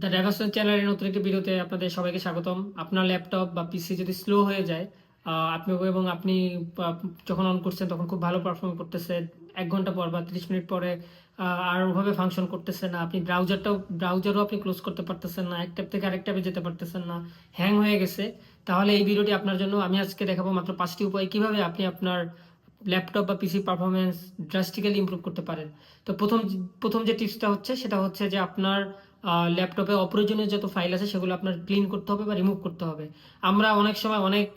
The চ্যানেলের নতুন একটি ভিডিওতে আপনাদের সবাইকে স্বাগতম। আপনার ল্যাপটপ বা পিসি যদি স্লো হয়ে যায় আপনি এবং আপনি যখন অন করছেন তখন খুব ভালো পারফর্ম করতেছে। এক ঘণ্টা পর বা তিরিশ মিনিট পরে আর ওভাবে ফাংশন করতেছে না। আপনি ব্রাউজারটাও ব্রাউজারও আপনি ক্লোজ করতে পারতেছেন না। এক ট্যাব থেকে আরেক ট্যাবে যেতে পারতেছেন না। হ্যাং হয়ে গেছে। তাহলে এই ভিডিওটি আপনার জন্য আমি আজকে দেখাবো মাত্র পাঁচটি উপায় কীভাবে আপনি আপনার ল্যাপটপ বা পিসি পারফরমেন্স ড্রাস্টিক্যালি ইমপ্রুভ করতে পারেন। তো প্রথম প্রথম যে টিপসটা হচ্ছে সেটা হচ্ছে যে আপনার ল্যাপটপে অপ্রয়োজনীয় যত ফাইল আছে সেগুলো আপনার ক্লিন করতে হবে বা রিমুভ করতে হবে। আমরা অনেক সময় অনেক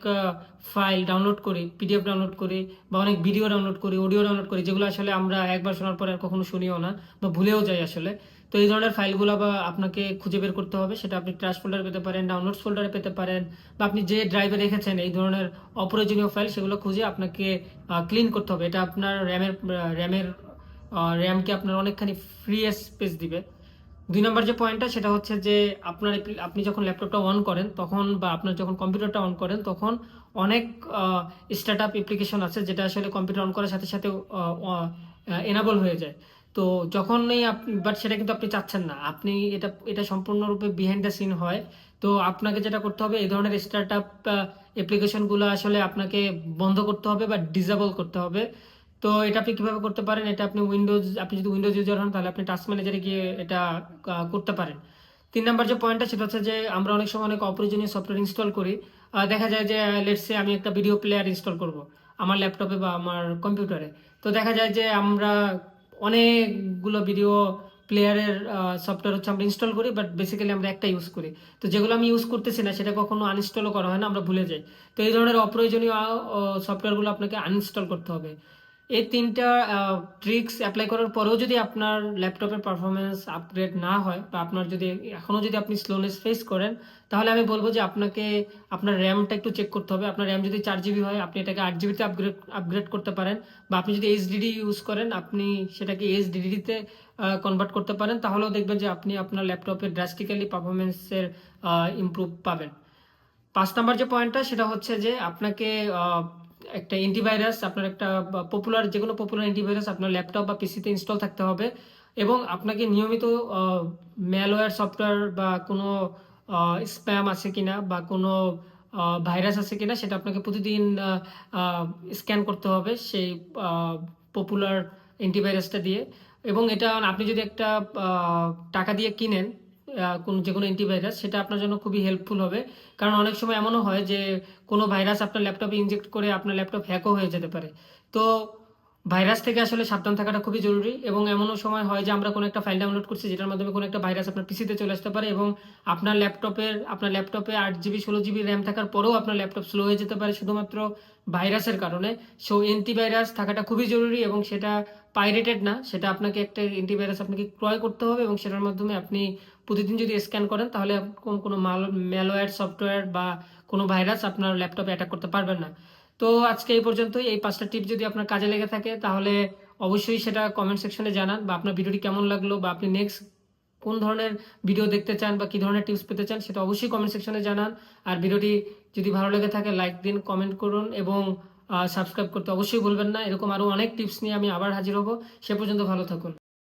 ফাইল ডাউনলোড করি পিডিএফ ডাউনলোড করি বা অনেক ভিডিও ডাউনলোড করি অডিও ডাউনলোড করি, যেগুলো আসলে আমরা একবার শোনার পরে আর কখনো শুনিও না বা ভুলেও যাই আসলে। তো এই ধরনের ফাইলগুলো বা আপনাকে খুঁজে বের করতে হবে, সেটা আপনি ট্রাশ ফোল্ডারে পেতে পারেন ডাউনলোডস ফোল্ডারে পেতে পারেন বা আপনি যে ড্রাইভে রেখেছেন এই ধরনের অপ্রয়োজনীয় ফাইল সেগুলো খুঁজে আপনাকে ক্লিন করতে হবে। এটা আপনার র্যামের র্যামের র্যামকে আপনার অনেকখানি ফ্রি স্পেস দিবে। দুই নম্বর যে পয়েন্টটা সেটা হচ্ছে যে আপনার আপনি যখন ল্যাপটপটা অন করেন, তখন বা আপনার যখন কম্পিউটারটা অন করেন, তখন অনেক স্টার্ট আপ অ্যাপ্লিকেশন আছে যেটা আসলে কম্পিউটার অন করার সাথে সাথে এনাবল হয়ে যায়। তো যখনই আপনি বাট সেটা কিন্তু আপনি চাচ্ছেন না। আপনি এটা এটা সম্পূর্ণরূপে বিহাইন্ড দ্য সিন হয়। তো আপনাকে যেটা করতে হবে, এই ধরনের স্টার্ট আপ অ্যাপ্লিকেশনগুলো আসলে আপনাকে বন্ধ করতে হবে বা ডিসেবল করতে হবে। তো এটা আপনি কীভাবে করতে পারেন? এটা আপনি উইন্ডোজ আপনি যদি উইন্ডোজ ইউজার হন, তাহলে আপনি টাস্ক ম্যানেজারে গিয়ে এটা করতে পারেন। তিন নাম্বার যে পয়েন্টটা সেটা হচ্ছে যে আমরা অনেক সময় অনেক অপ্রয়োজনীয় সফটওয়্যার ইনস্টল করি। দেখা যায় যে লেটসে আমি একটা ভিডিও প্লেয়ার ইনস্টল করব আমার ল্যাপটপে বা আমার কম্পিউটারে তো দেখা যায় যে আমরা অনেকগুলো ভিডিও প্লেয়ারের সফটওয়্যার হচ্ছে আমরা ইনস্টল করি বাট বেসিক্যালি আমরা একটা ইউজ করি। তো যেগুলো আমি ইউজ করতেছি না, সেটা কখনো আনইনস্টলও করা হয় না, আমরা ভুলে যাই। তো এই ধরনের অপ্রয়োজনীয় সফটওয়্যারগুলো আপনাকে আনইনস্টল করতে হবে। এই তিনটা ট্রিক্স অ্যাপ্লাই করার পরেও যদি আপনার ল্যাপটপের পারফরমেন্স আপগ্রেড না হয় বা আপনার যদি এখনও যদি আপনি স্লোনেস ফেস করেন, তাহলে আমি বলব যে আপনাকে, আপনার র্যামটা একটু চেক করতে হবে। আপনার র্যাম যদি চার জিবি হয়, আপনি এটাকে আট জিবিতে আপগ্রেড আপগ্রেড করতে পারেন বা আপনি যদি এইচডিডি ইউজ করেন, আপনি সেটাকে এইচডিডিতে কনভার্ট করতে পারেন, তাহলেও দেখবেন যে আপনি আপনার ল্যাপটপের ড্রাস্টিক্যালি পারফরমেন্সের ইমপ্রুভ পাবেন। পাঁচ নাম্বার যে পয়েন্টটা সেটা হচ্ছে যে আপনাকে একটা অ্যান্টিভাইরাস আপনার একটা পপুলার যে কোনো পপুলার অ্যান্টিভাইরাস আপনার ল্যাপটপ বা পিসিতে ইনস্টল থাকতে হবে এবং আপনাকে নিয়মিত ম্যালওয়্যার সফটওয়্যার বা কোনো স্প্যাম আছে কিনা বা কোনো ভাইরাস আছে কিনা সেটা আপনাকে প্রতিদিন স্ক্যান করতে হবে সেই পপুলার অ্যান্টিভাইরাসটা দিয়ে এবং এটা আপনি যদি একটা টাকা দিয়ে কিনেন কোন যে কোনো অ্যান্টিভাইরাস সেটা আপনার জন্য খুবই হেল্পফুল হবে। কারণ অনেক সময় এমনও হয় যে কোনো ভাইরাস আপনার ল্যাপটপে ইনজেক্ট করে আপনার ল্যাপটপ হ্যাকও হয়ে যেতে পারে। তো ভাইরাস থেকে আসলে সাবধান থাকাটা খুবই জরুরি এবং এমনও সময় হয় যে আমরা কোনো একটা ফাইল ডাউনলোড করছি যেটার মাধ্যমে কোনো একটা ভাইরাস আপনার পিসিতে চলে আসতে পারে এবং আপনার ল্যাপটপের, আপনার ল্যাপটপে আট জিবি ষোলো জিবি র্যাম থাকার পরেও আপনার ল্যাপটপ স্লো হয়ে যেতে পারে শুধুমাত্র ভাইরাসের কারণে। সো অ্যান্টিভাইরাস থাকাটা খুবই জরুরি এবং সেটা পাইরেটেড না, সেটা আপনাকে একটা অ্যান্টিভাইরাস আপনাকে ক্রয় করতে হবে এবং সেটার মাধ্যমে আপনি প্রতিদিন যদি স্ক্যান করেন তাহলে কোন মাল ম্যালওয়্যার সফটওয়্যার বা কোনো ভাইরাস আপনার ল্যাপটপে অ্যাটাক করতে পারবেন না। তো আজকে এই পর্যন্তই। এই পাঁচটা টিপ যদি আপনার কাজে লেগে থাকে, তাহলে অবশ্যই সেটা কমেন্ট সেকশনে জানান বা আপনার ভিডিওটি কেমন লাগল বা আপনি নেক্সট কোন ধরনের ভিডিও দেখতে চান বা কি ধরনের টিপস পেতে চান সেটা অবশ্যই কমেন্ট সেকশনে জানান। আর ভিডিওটি যদি ভালো লেগে থাকে লাইক দিন কমেন্ট করুন এবং সাবস্ক্রাইব করতে অবশ্যই ভুলবেন না। এরকম আরও অনেক টিপস নিয়ে আমি আবার হাজির হব। সে পর্যন্ত ভালো থাকুন।